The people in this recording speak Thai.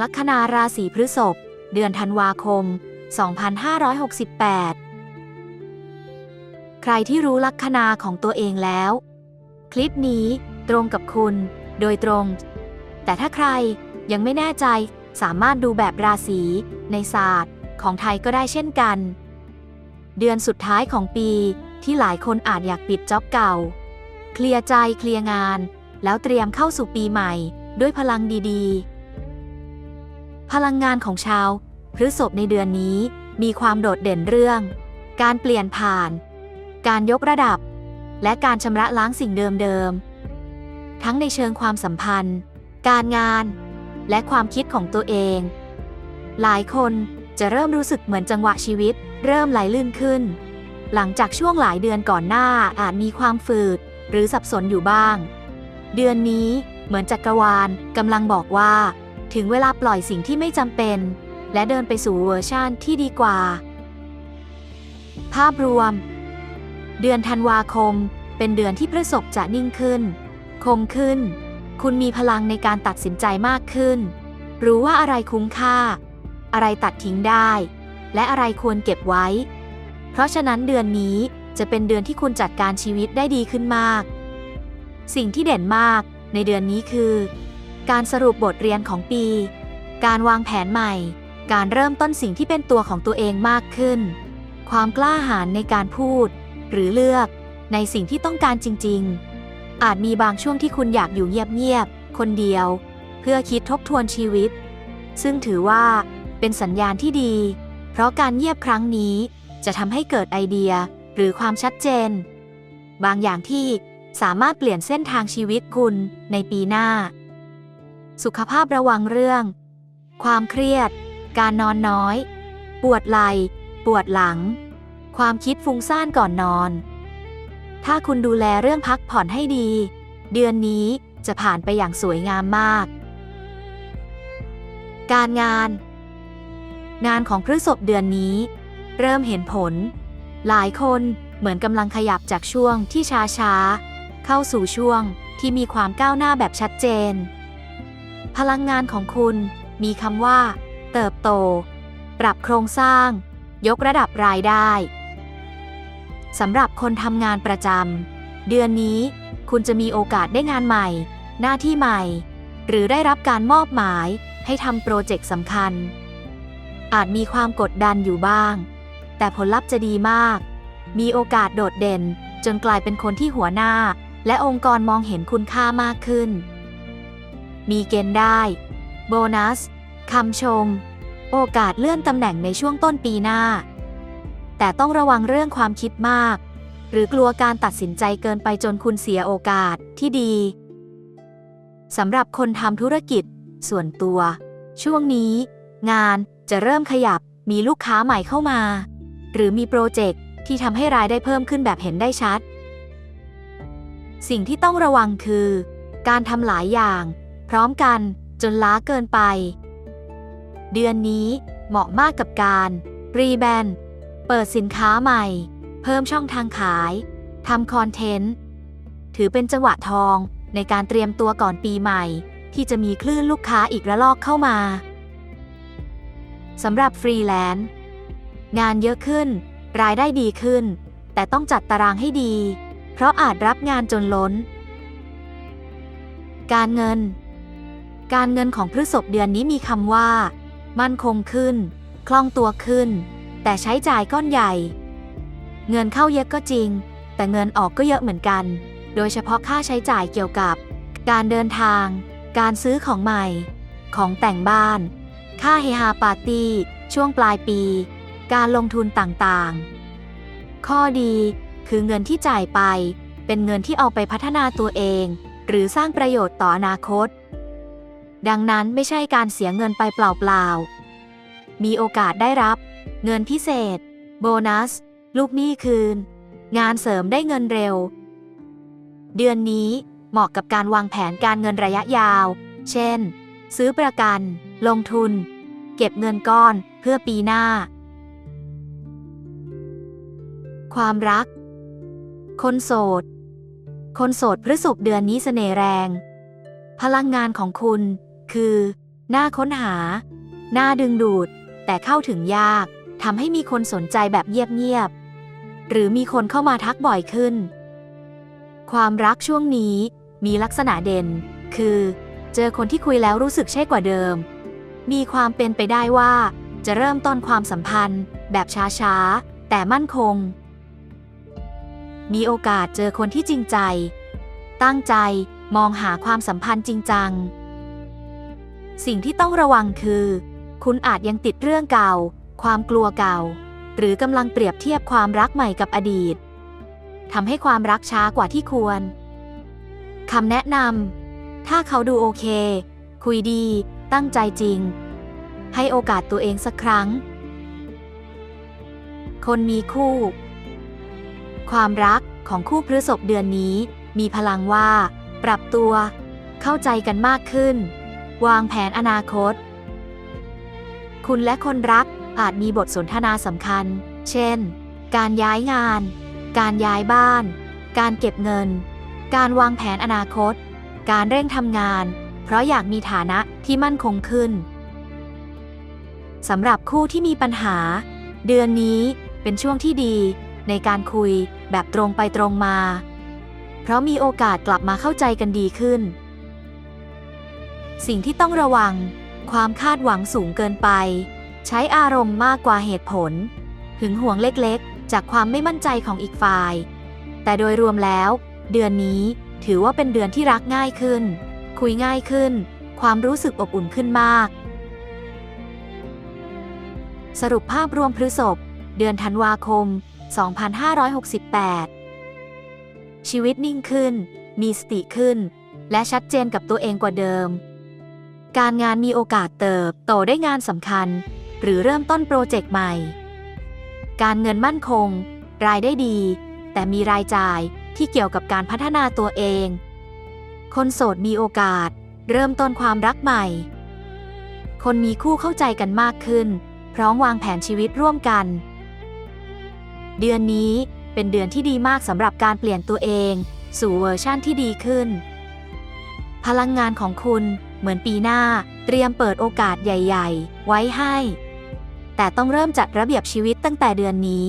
ลัคนาราศีพฤษภ เดือนธันวาคม 2568 ใครที่รู้ลัคนาของตัวเองแล้ว คลิปนี้ตรงกับคุณโดยตรง แต่ถ้าใครยังไม่แน่ใจสามารถดูแบบราศีในศาสตร์ของไทยก็ได้เช่นกัน เดือนสุดท้ายของปีที่หลายคนอาจอยากปิดจ็อบเก่า เคลียร์ใจเคลียร์งาน แล้วเตรียมเข้าสู่ปีใหม่ด้วยพลังดีๆ พลังงานของชาวพฤษภในเดือนนี้มีความโดดเด่นเรื่อง การเปลี่ยนผ่าน การยกระดับ และการชำระล้างสิ่งเดิมๆ ทั้งในเชิงความสัมพันธ์ การงาน และความคิดของตัวเอง หลายคนจะเริ่มรู้สึกเหมือนจังหวะชีวิต เริ่มไหลลื่นขึ้น หลังจากช่วงหลายเดือนก่อนหน้าอาจมีความฝืด หรือสับสนอยู่บ้าง เดือนนี้เหมือนจักรวาลกำลังบอกว่า ถึงเวลาปล่อยสิ่งที่ไม่จำเป็น และเดินไปสู่เวอร์ชันที่ดีกว่า ภาพรวม เดือนธันวาคม เป็นเดือนที่ประสบจะนิ่งขึ้น คมขึ้น คุณมีพลังในการตัดสินใจมากขึ้น รู้ว่าอะไรคุ้มค่า อะไรตัดทิ้งได้ และอะไรควรเก็บไว้ เพราะฉะนั้นเดือนนี้จะเป็นเดือนที่คุณจัดการชีวิตได้ดีขึ้นมาก สิ่งที่เด่นมากในเดือนนี้คือ การสรุปบทเรียนของปี การวางแผนใหม่ การเริ่มต้นสิ่งที่เป็นตัวของตัวเองมากขึ้น ความกล้าหาญในการพูด หรือเลือก ในสิ่งที่ต้องการจริง ๆ อาจมีบางช่วงที่คุณอยากอยู่เงียบๆ คนเดียว เพื่อคิดทบทวนชีวิต ซึ่งถือว่าเป็นสัญญาณที่ดี เพราะการเงียบครั้งนี้ จะทำให้เกิดไอเดียหรือความชัดเจน บางอย่างที่สามารถเปลี่ยนเส้นทางชีวิตคุณในปีหน้า สุขภาพระวังเรื่อง ความเครียด การนอนน้อย ปวดไหล่ปวดหลัง ความคิดฟุ้งซ่านก่อนนอน ถ้าคุณดูแลเรื่องพักผ่อนให้ดี เดือนนี้จะผ่านไปอย่างสวยงามมาก การงาน งานของพฤษภเดือนนี้ เริ่มเห็นผล หลายคนเหมือนกำลังขยับจากช่วงที่ช้าช้าๆเข้าสู่ช่วงที่มีความก้าวหน้าแบบชัดเจน พลังงานของคุณมีคำว่า เติบโต ปรับโครงสร้าง ยกระดับรายได้สำหรับคนทำงานประจำเดือนนี้คุณจะมีโอกาสได้งานใหม่ หน้าที่ใหม่ หรือได้รับการมอบหมายให้ทำโปรเจกต์สำคัญ อาจมีความกดดันอยู่บ้าง แต่ผลลัพธ์จะดีมาก มีโอกาสโดดเด่น จนกลายเป็นคนที่หัวหน้า และองค์กรมองเห็นคุณค่ามากขึ้น มีเกณฑ์ได้ โบนัสคำชม โอกาสเลื่อนตำแหน่งในช่วงต้นปีหน้า แต่ต้องระวังเรื่องความคิดมาก หรือกลัวการตัดสินใจเกินไปจนคุณเสียโอกาสที่ดีสำหรับคนทำธุรกิจ ส่วนตัว ช่วงนี้ งานจะเริ่มขยับมีลูกค้าใหม่เข้ามา หรือมีโปรเจกต์ที่ทำให้รายได้เพิ่มขึ้นแบบเห็นได้ชัด สิ่งที่ต้องระวังคือ การทำหลายอย่าง พร้อมกันจนล้าเกินไป เดือนนี้เหมาะมากกับการ รีแบรนด์เปิดสินค้าใหม่ เพิ่มช่องทางขายทำคอนเทนต์ ถือเป็นจังหวะทองในการเตรียมตัวก่อนปีใหม่ ที่จะมีคลื่นลูกค้าอีกระลอกเข้ามาสำหรับฟรีแลนซ์งานเยอะขึ้น รายได้ดีขึ้น แต่ต้องจัดตารางให้ดี เพราะอาจรับงานจนล้น การเงิน การเงินของพฤษภเดือนนี้มีคำว่า มั่นคงขึ้น คล่องตัวขึ้น แต่ใช้จ่ายก้อนใหญ่ เงินเข้าเยอะก็จริง แต่เงินออกก็เยอะเหมือนกัน โดยเฉพาะค่าใช้จ่ายเกี่ยวกับ การเดินทาง การซื้อของใหม่ ของแต่งบ้าน ค่าเฮฮาปาร์ตี้ ช่วงปลายปี การลงทุนต่างๆ ข้อดีคือเงินที่จ่ายไป เป็นเงินที่เอาไปพัฒนาตัวเอง หรือสร้างประโยชน์ต่ออนาคต ดังนั้นไม่ใช่การเสียเงินไปเปล่าๆ มีโอกาสได้รับ เงินพิเศษ โบนัส ลูกหนี้คืน งานเสริมได้เงินเร็ว เดือนนี้เหมาะกับการวางแผนการเงินระยะยาว เช่น ซื้อประกัน ลงทุน เก็บเงินก้อนเพื่อปีหน้า ความรัก คนโสด คนโสดพฤษภเดือนนี้เสน่ห์แรง พลังงานของคุณ คือ น่าค้นหา น่าดึงดูด แต่เข้าถึงยากทำให้มีคนสนใจแบบเงียบๆหรือมีคนเข้ามาทักบ่อยขึ้น ความรักช่วงนี้มีลักษณะเด่น คือ เจอคนที่คุยแล้วรู้สึกใช่กว่าเดิม มีความเป็นไปได้ว่า จะเริ่มต้นความสัมพันธ์ แบบช้าๆ แต่มั่นคง มีโอกาสเจอคนที่จริงใจ ตั้งใจมองหาความสัมพันธ์จริงจัง สิ่งที่ต้องระวังคือ คุณอาจยังติดเรื่องเก่า ความกลัวเก่า หรือกำลังเปรียบเทียบความรักใหม่กับอดีตทำให้ความรักช้ากว่าที่ควรคำแนะนำถ้าเขาดูโอเค คุยดี ตั้งใจจริง ให้โอกาสตัวเองสักครั้ง คนมีคู่ ความรักของคู่พฤษภเดือนนี้ มีพลังว่า ปรับตัว เข้าใจกันมากขึ้น วางแผนอนาคต คุณและคนรักอาจมีบทสนทนาสำคัญ เช่น การย้ายงาน การย้ายบ้าน การเก็บเงิน การวางแผนอนาคต การเร่งทำงาน เพราะอยากมีฐานะที่มั่นคงขึ้นสำหรับคู่ที่มีปัญหา เดือนนี้เป็นช่วงที่ดี ในการคุยแบบตรงไปตรงมา เพราะมีโอกาสกลับมาเข้าใจกันดีขึ้น สิ่งที่ต้องระวัง ความคาดหวังสูงเกินไป ใช้อารมณ์มากกว่าเหตุผล หึงหวงเล็กๆ จากความไม่มั่นใจของอีกฝ่าย แต่โดยรวมแล้ว เดือนนี้ถือว่าเป็นเดือนที่รักง่ายขึ้น คุยง่ายขึ้น ความรู้สึกอบอุ่นขึ้นมาก สรุปภาพรวมพฤษภเดือนธันวาคม 2568 ชีวิตนิ่งขึ้น มีสติขึ้น และชัดเจนกับตัวเองกว่าเดิม การงานมีโอกาสเติบโตได้งานสำคัญ หรือเริ่มต้นโปรเจกต์ใหม่ การเงินมั่นคง รายได้ดี แต่มีรายจ่ายที่เกี่ยวกับการพัฒนาตัวเอง คนโสดมีโอกาส เริ่มต้นความรักใหม่ คนมีคู่เข้าใจกันมากขึ้น พร้อมวางแผนชีวิตร่วมกัน เดือนนี้เป็นเดือนที่ดีมากสำหรับการเปลี่ยนตัวเอง สู่เวอร์ชั่นที่ดีขึ้น พลังงานของคุณ เหมือนปีหน้าเตรียมเปิดโอกาสใหญ่ ๆ ไว้ให้ แต่ต้องเริ่มจัดระเบียบชีวิตตั้งแต่เดือนนี้